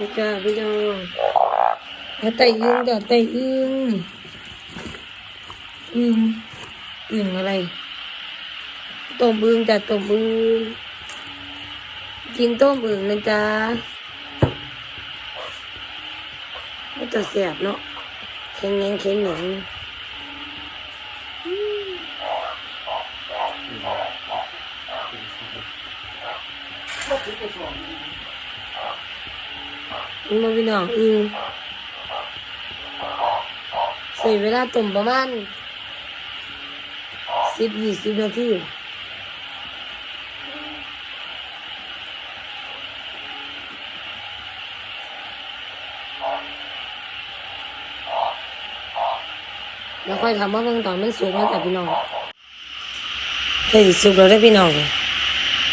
นี่จ้าพี่น้องเอาไตอึ้งจ้ะไตอึ้งอึ้งอึ้งอะไรต้มอึ้งจ้ะต้มอึ้งกินต้มอึ้งนะจ๊ะมันจะแสบเนาะแข็งแข็งแข็งแข็งอืม นมาพี่น้องอึ้งใส่เวลาต้มประมาณสิบยี่สิบนาทีแล้วค่อยทำว่าเบิ่งตอนมันสุกแล้วแต่พี่น้องใกล้สิสุกแล้วได้พี่น้อง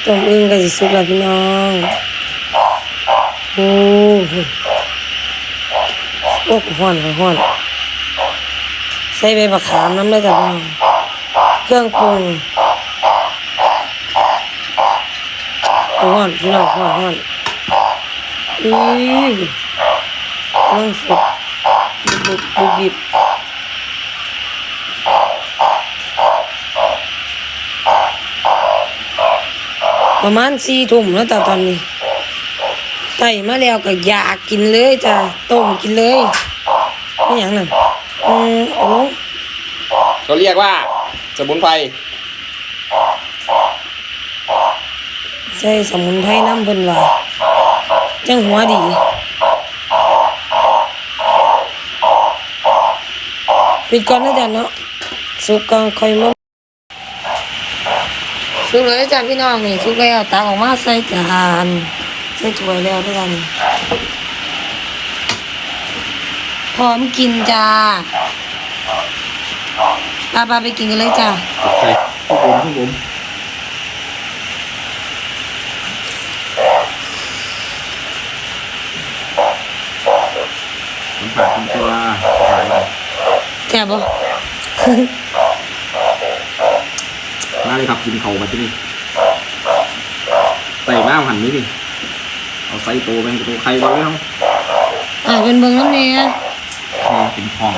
ต้มอึ่งใกล้สิสุกแล้วพี่น้อง โอ้โหโอ้ห้อนห้อนใส่ใบมะขามน้ำได้จ้ะพี่น้องเครื่องปรุงห้อนพี่น้องห้อนห้อนอือกำลังสุกบุบบุบบิบประมาณสี่ทุ่มแล้วจ้ะตอนนี้ ไต่มาแล้วก็อยากกินเลยจ้ะต้มกินเลยไม่อย่างนั้นอืมเอาลงเขาเรียกว่า สมุนไพรใส่สมุนไพรน้ำเพิ่นว่าจังหัวดีปิดก่อนนะจ๊ะเนาะสุกก่อนค่อยมาสุกเลยจ้ะพี่น้องนี่สุกแล้วตักออกมาใส่จาน ใส่ถ้วยแล้วด้วยกันพร้อมกินจ้าปาปาไปกินกันเลยจ้าใช่ข้าวผมข้าวผมมันผ่านคุณตัวขายแก่บ่มาเลยครับกินเขามาที่นี่ใส่มากหันนี้ดิ เอาไส้โตไปตัวใครก่อนเลยครับอ่าเป็นเบิ่งน้ำเนี่ยพอกินทอง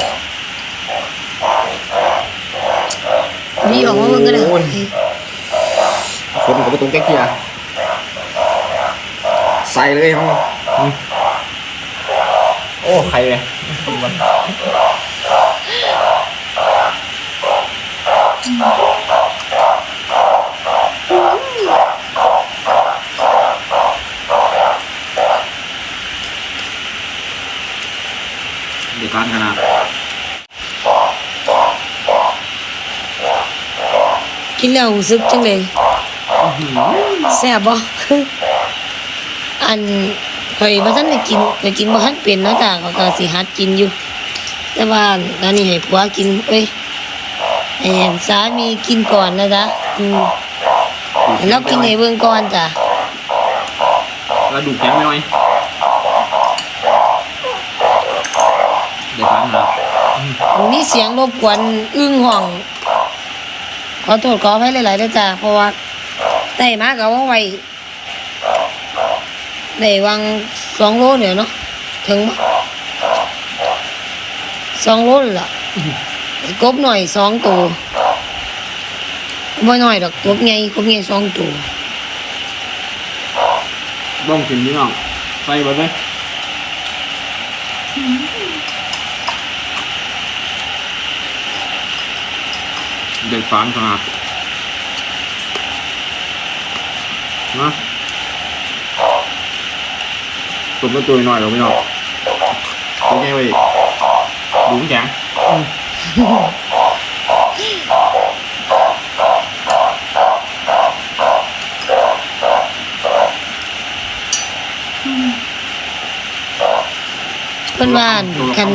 มีออกมาเบิ่งกันเลยคนกับประตูแก๊กเกียร์ใส่เลยครับอืมโอ้ใครเลยเดี๋ยวการขนาด กินแล้วรู้สึกจังเลยแซ่บบ่อันข่อยบ่ทันได้กินข่อยกินบ่ทันเป็นเนาะจ้ะก็ก็สิหัดกินอยู่ แต่ว่าอันนี้ให้ผัวกินเอ้ยให้สามีกินก่อนนะจ๊ะอืมให้เรากินให้เบิ่งก่อนจ้ะแล้วดูแข็งไปหน่อยเดี๋ยวการขนาดมีเสียงรบกวนอึ้งห้อง ขอโทษขออภัยหลายๆด้วยจ้ะเพราะว่าได้มาก็ว่าไวได้วางสองโลเนี่ยเนาะถึงสองโลเลยล่ะกบหน่อยสองตัวไม่น้อยดอกกบใหญ่กบใหญ่สองตัวบ้องกินพี่น้องใส่ไปไหม เด็ดฟานขนาดนะตุ่มก็ตัวหน่อยเราไม่ออกเป็นไงเว้ยดูมันแข็งเพิ่นว่าคัน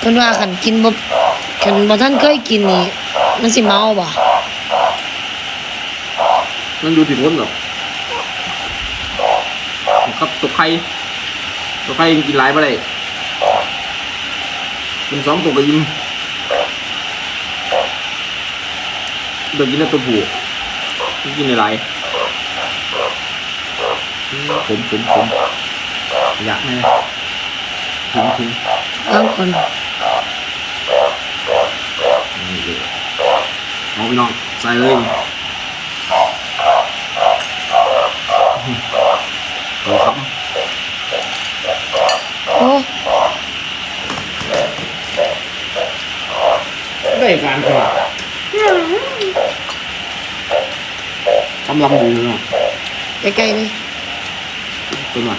เพิ่นว่าคันกินบ่คันบ่ท่านเคยกินนี่ มันสิเมาบ่มันดูติดวนหรอครับตัวไข่ตัวไข่กินหลายไปเลยกินสองตัวก็ยิ้มเดี๋ยวกินแต่ตัวผู้กินในหลายผมผมผมอยากไหมถึงถึงบางคน เอาพี่น้องใส่เลยโอ้ครับโอ้ได้การกว่าทำลำดูเนาะใกล้ๆนี่ตัวหน่อย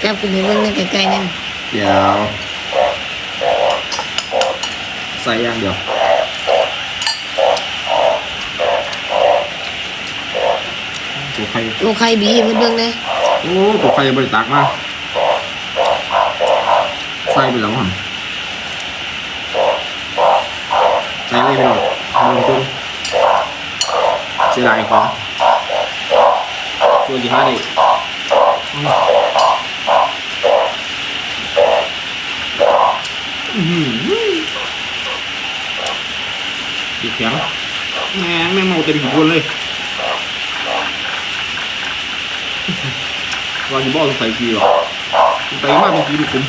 แก้วกินให้เบิ่งในใกล้ๆนั่นเดี๋ยว ใส่อย่างเดียวตัวไข่ลูกไข่บีให้เพิ่นเบิ่งแหน่โอ้ตัวไข่บริตักมาใส่ไปแล้วมั้งใส่เลยพี่น้องลงทุนเสียดายของช่วยจีห้าได้อื้อ หืออีแข็งแม่แม่เมาเต็มหัวเลยว่าที่บอกต้องใส่กีหรอใส่มากเป็นกีลูกคุ้ม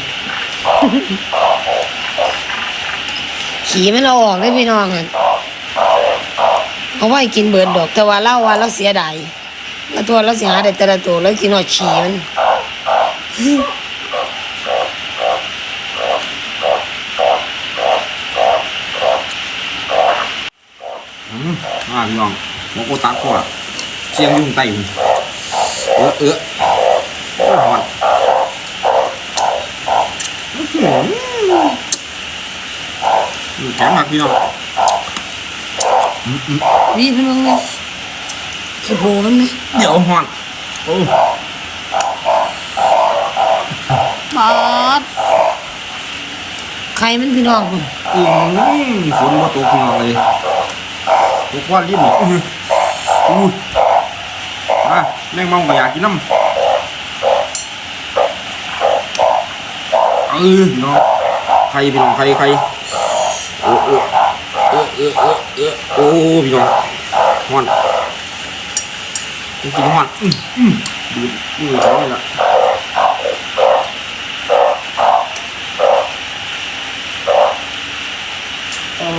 ขี่มันเอาออกได้พี่น้องอะเอาไว้กินเบิร์ดดอก แต่ว่าเล่าว่าเราเสียดายแล้วตัวเราสิหาได้แต่ละตัวแล้วกินหอดฉี่มัน อืมอ่า พี่น้องหมกโอตาก่อนเสียงอยุ่งไตผมเออเออโอ้หอนอื้อหืออืมแข็งมากพี่น้องอืมอืมวีเพิ่นเบิ่งแหน่ขี้โพมันไหมเดี๋ยวหอนโอ้ปอดไข่มันพี่น้องพุ่นอืมฝนมาตกพี่น้องเลย ตกว่าลิ้นอื้อหืออู้อะแมงมองก็อยากกินน้ำเออน้องใครพี่น้องใครใครโอ้โอ้เออเออเออเออโอ้พี่น้องหอนกินหอนอืมอืมดูดมือเขาเลยล่ะอ๋อ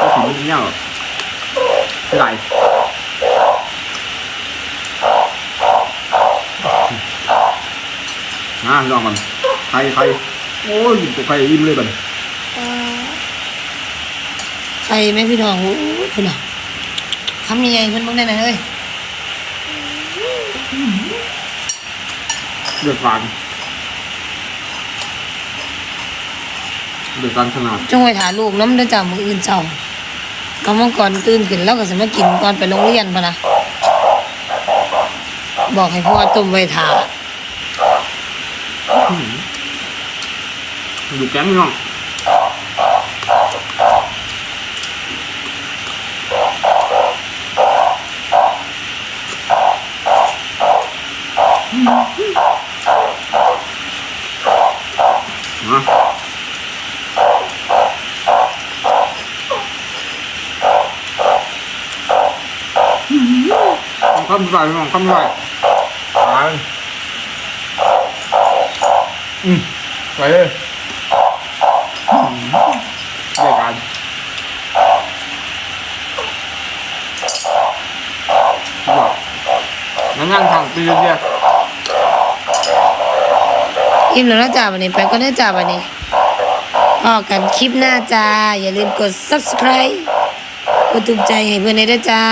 ก็ถึงไม่เงี้ยหรอกไม่ไร อ่าลองมันใครใครโอ้ยตัวใครยิ้มเลยบันไข่ไหมพี่น้องโอ้ยพุ่นน่ะคำยังไงเพิ่นเบิ่งได้ไหนเอ้ยเดือดฟันเดือดฟันขนาดจงไว้ถ่าลูกน้ำเด้อจ้ามื้ออื่นเช้าก็มังก่อนตื่นขึ้นแล้วก็สิมากินก่อนไปโรงเรียนพะนะบอกให้พ่อต้มไว้ถ่า อยู่แก๊งพี่น้องมาคำใส่พี่น้องคำใส่ตาย อืมไปเลยเรียกกันบอกงั้นงั้นทางปีเรียกอิ่มแล้วนะจ้าวันนี้ไปก็ได้จ้าวันนี้พอกันคลิปหน้าจ้า อย่าลืมกด subscribe กดถูกใจให้เพื่อนได้ด้วยจ้า